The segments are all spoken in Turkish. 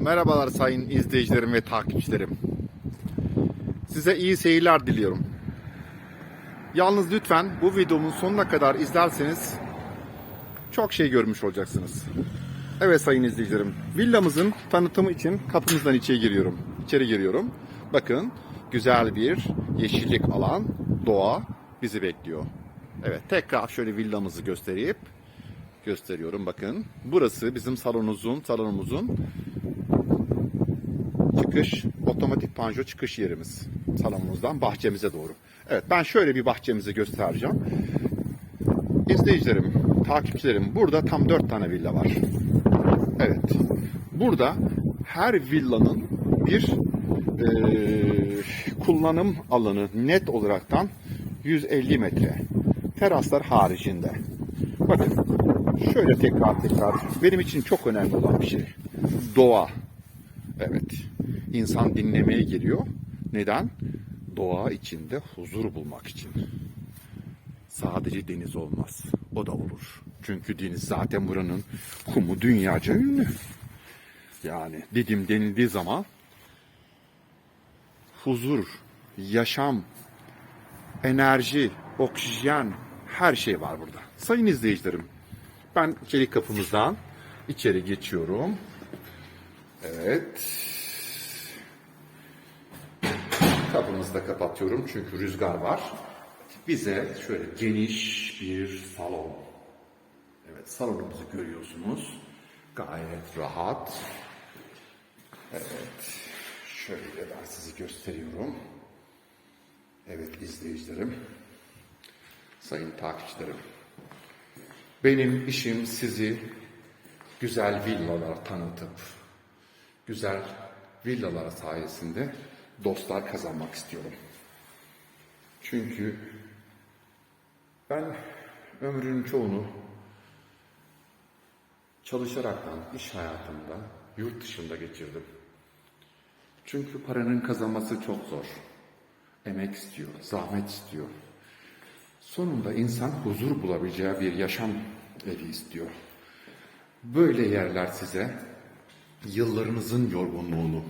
Merhabalar sayın izleyicilerim ve takipçilerim. Size iyi seyirler diliyorum. Yalnız lütfen bu videomun sonuna kadar izlerseniz çok şey görmüş olacaksınız. Evet sayın izleyicilerim, villamızın tanıtımı için kapımızdan içeri giriyorum. İçeri giriyorum. Bakın güzel bir yeşillik alan, doğa bizi bekliyor. Evet tekrar şöyle villamızı göstereyim. Gösteriyorum bakın. Burası bizim salonumuzun, salonumuzun çıkış, otomatik panjo çıkış yerimiz. Salonumuzdan bahçemize doğru. Evet ben şöyle bir bahçemizi göstereceğim. İzleyicilerim, takipçilerim burada tam dört tane villa var. Evet. Burada her villanın bir eee, kullanım alanı net olaraktan 150 metre. Teraslar haricinde. Bakın şöyle tekrar tekrar benim için çok önemli olan bir şey. Doğa. Evet. İnsan dinlemeye geliyor. Neden? Doğa içinde huzur bulmak için. Sadece deniz olmaz. O da olur. Çünkü deniz zaten buranın kumu dünyaca ünlü. Yani Didim denildiği zaman huzur, yaşam, enerji, oksijen her şey var burada. Sayın izleyicilerim, ben çelik kapımızdan içeri geçiyorum. Evet. Kapımızı da kapatıyorum çünkü rüzgar var. Bize şöyle geniş bir salon. Evet salonumuzu görüyorsunuz. Gayet rahat. Evet. Şöyle ben sizi gösteriyorum. Evet izleyicilerim. Sayın takipçilerim. Benim işim sizi güzel villalar tanıtıp güzel villalar sayesinde dostlar kazanmak istiyorum. Çünkü ben ömrünün çoğunu çalışaraktan iş hayatımda yurt dışında geçirdim. Çünkü paranın kazanması çok zor. Emek istiyor, zahmet istiyor. Sonunda insan huzur bulabileceği bir yaşam evi istiyor. Böyle yerler size yıllarınızın yorgunluğunu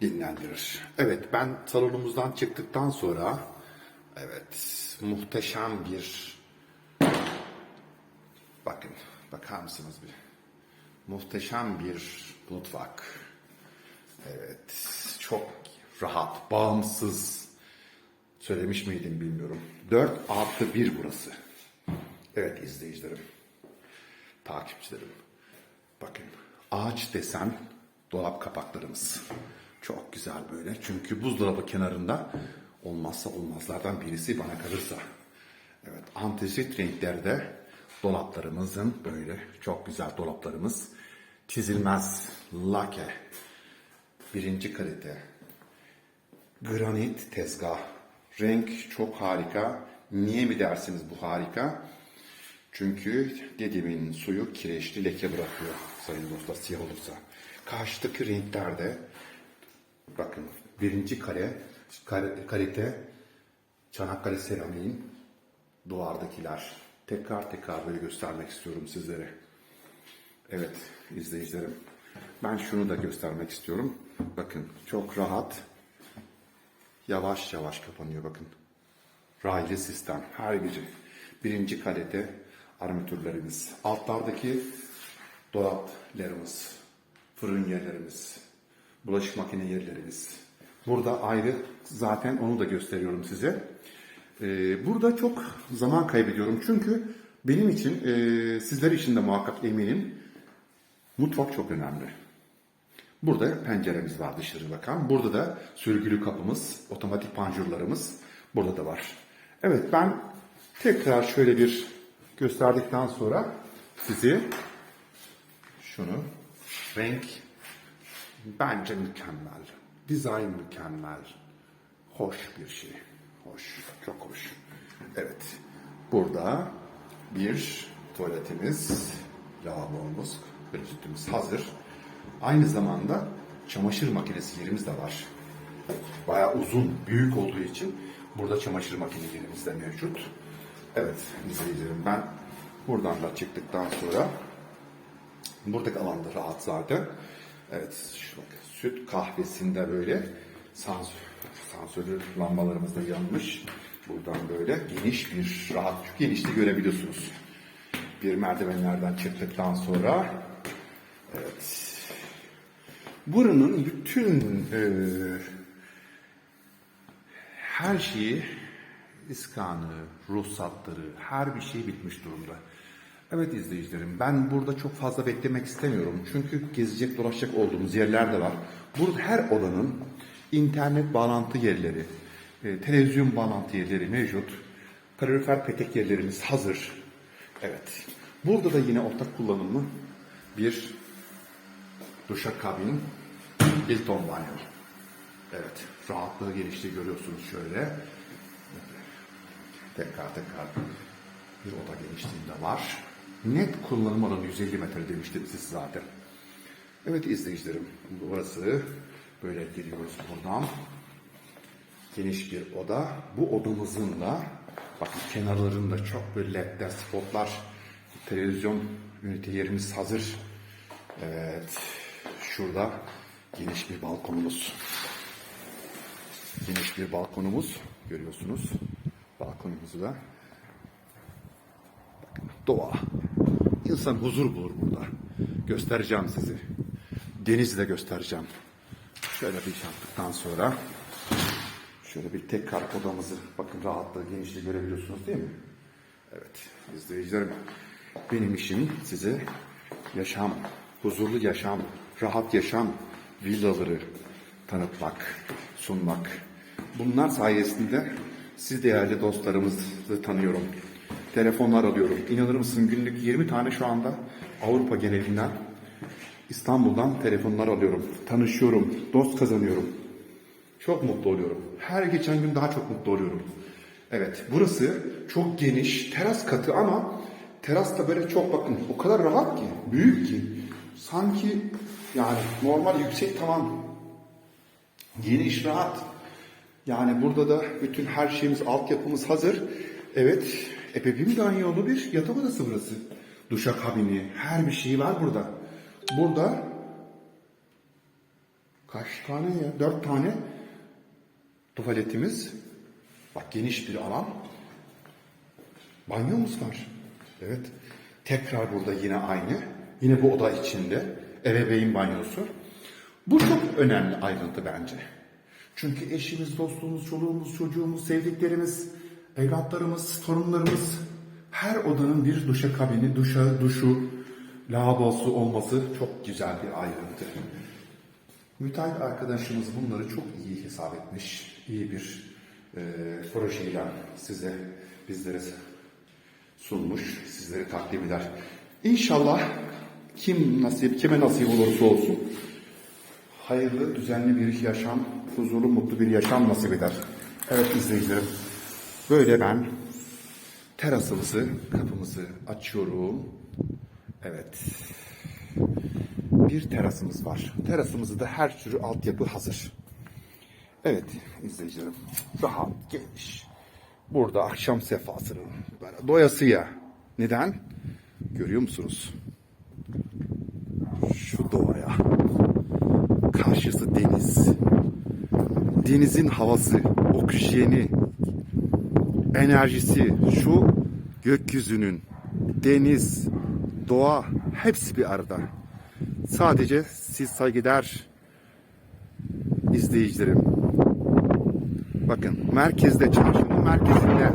dinlendirir. Evet ben salonumuzdan çıktıktan sonra evet muhteşem bir bakın bakar mısınız bir muhteşem bir mutfak. Evet çok rahat bağımsız söylemiş miydim bilmiyorum. 4 artı 1 burası. Evet izleyicilerim takipçilerim. Bakın ağaç desen dolap kapaklarımız. Çok güzel böyle. Çünkü buzdolabı kenarında olmazsa olmazlardan birisi bana kalırsa. Evet antresit renklerde dolaplarımızın böyle çok güzel dolaplarımız. Çizilmez lake. Birinci kalite. Granit tezgah. Renk çok harika. Niye mi dersiniz bu harika? Çünkü dediğimin suyu kireçli leke bırakıyor sayın dostlar siyah olursa. Karşıdaki renklerde bakın birinci kare, kare kalite Çanakkale seramiğin duvardakiler. Tekrar tekrar böyle göstermek istiyorum sizlere. Evet izleyicilerim. Ben şunu da göstermek istiyorum. Bakın çok rahat. Yavaş yavaş kapanıyor bakın. Raylı sistem her biri. Birinci kalite armatürlerimiz. Altlardaki dolaplarımız, fırın yerlerimiz, bulaşık makine yerlerimiz. Burada ayrı zaten onu da gösteriyorum size. Ee, burada çok zaman kaybediyorum çünkü benim için e, sizler için de muhakkak eminim mutfak çok önemli. Burada penceremiz var dışarı bakan. Burada da sürgülü kapımız, otomatik panjurlarımız burada da var. Evet ben tekrar şöyle bir gösterdikten sonra sizi şunu renk bence mükemmel. Dizayn mükemmel. Hoş bir şey. Hoş. Çok hoş. Evet. Burada bir tuvaletimiz, lavabomuz, klozetimiz hazır. Aynı zamanda çamaşır makinesi yerimiz de var. Bayağı uzun, büyük olduğu için burada çamaşır makine yerimiz de mevcut. Evet izleyicilerim ben buradan da çıktıktan sonra buradaki alanda rahat zaten. Evet, şu bak, süt kahvesinde böyle sansür, sansürlü lambalarımız da yanmış. Buradan böyle geniş bir, rahat bir genişliği görebiliyorsunuz. Bir merdivenlerden çıktıktan sonra, evet, buranın bütün e, her şeyi, iskanı, ruhsatları, her bir şey bitmiş durumda. Evet izleyicilerim, ben burada çok fazla beklemek istemiyorum. Çünkü gezecek, dolaşacak olduğumuz yerler de var. Burada her odanın internet bağlantı yerleri, e, televizyon bağlantı yerleri mevcut. Kalorifer petek yerlerimiz hazır. Evet. Burada da yine ortak kullanımlı bir duşakabin, Hilton banyo. Evet, rahatlığı genişliği görüyorsunuz şöyle. Tekrar tekrar bir oda genişliğinde var. Net kullanım alanı 150 metre demiştim siz zaten. Evet izleyicilerim, burası böyle giriyoruz buradan. Geniş bir oda. Bu odamızın da bakın kenarlarında çok böyle ledler, spotlar, televizyon ünite yerimiz hazır. Evet, şurada geniş bir balkonumuz. Geniş bir balkonumuz görüyorsunuz. Balkonumuzu da. Doğa. İnsan huzur bulur burada. Göstereceğim sizi. Denizi de göstereceğim. Şöyle bir yaptıktan sonra şöyle bir tekrar odamızı bakın rahatlığı, genişliği görebiliyorsunuz değil mi? Evet izleyicilerim benim işim size yaşam, huzurlu yaşam, rahat yaşam villaları tanıtmak, sunmak. Bunlar sayesinde siz değerli dostlarımızı tanıyorum. Telefonlar alıyorum. İnanır mısın günlük 20 tane şu anda Avrupa genelinden İstanbul'dan telefonlar alıyorum. Tanışıyorum, dost kazanıyorum. Çok mutlu oluyorum. Her geçen gün daha çok mutlu oluyorum. Evet, burası çok geniş, teras katı ama teras da böyle çok bakın o kadar rahat ki, büyük ki. Sanki yani normal yüksek tavan, geniş, rahat. Yani burada da bütün her şeyimiz, altyapımız hazır. Evet, ebeveyn banyolu bir yatak odası burası. Duşakabini, her bir şey var burada. Burada kaç tane ya? Dört tane tuvaletimiz. Bak geniş bir alan. Banyomuz var. Evet. Tekrar burada yine aynı. Yine bu oda içinde. Ebeveyn banyosu. Bu çok önemli ayrıntı bence. Çünkü eşimiz, dostluğumuz, çoluğumuz, çocuğumuz, sevdiklerimiz, evlatlarımız, torunlarımız her odanın bir duşa kabini, duşa, duşu, lavabosu olması çok güzel bir ayrıntı. Müteahhit arkadaşımız bunları çok iyi hesap etmiş. İyi bir e, projeyle size, bizlere sunmuş, sizlere takdim eder. İnşallah kim nasip, kime nasip olursa olsun hayırlı, düzenli bir yaşam, huzurlu, mutlu bir yaşam nasip eder. Evet izleyicilerim, böyle ben terasımızı, kapımızı açıyorum. Evet. Bir terasımız var. Terasımızda her türlü altyapı hazır. Evet izleyicilerim, rahat, geniş. Burada akşam sefasının doyasıya. Neden? Görüyor musunuz? Şu doğaya. Karşısı deniz. Denizin havası, oksijeni, enerjisi, şu gökyüzünün, deniz, doğa hepsi bir arada. Sadece siz saygıdeğer izleyicilerim. Bakın merkezde, çarşının merkezinde,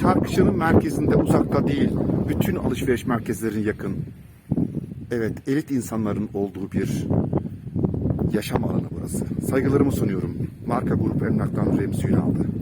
çarşının merkezinde uzakta değil. Bütün alışveriş merkezlerine yakın. Evet, elit insanların olduğu bir yaşam alanı burası. Saygılarımı sunuyorum. Marka Grup Emlak'tan Remzi Ünal'dı.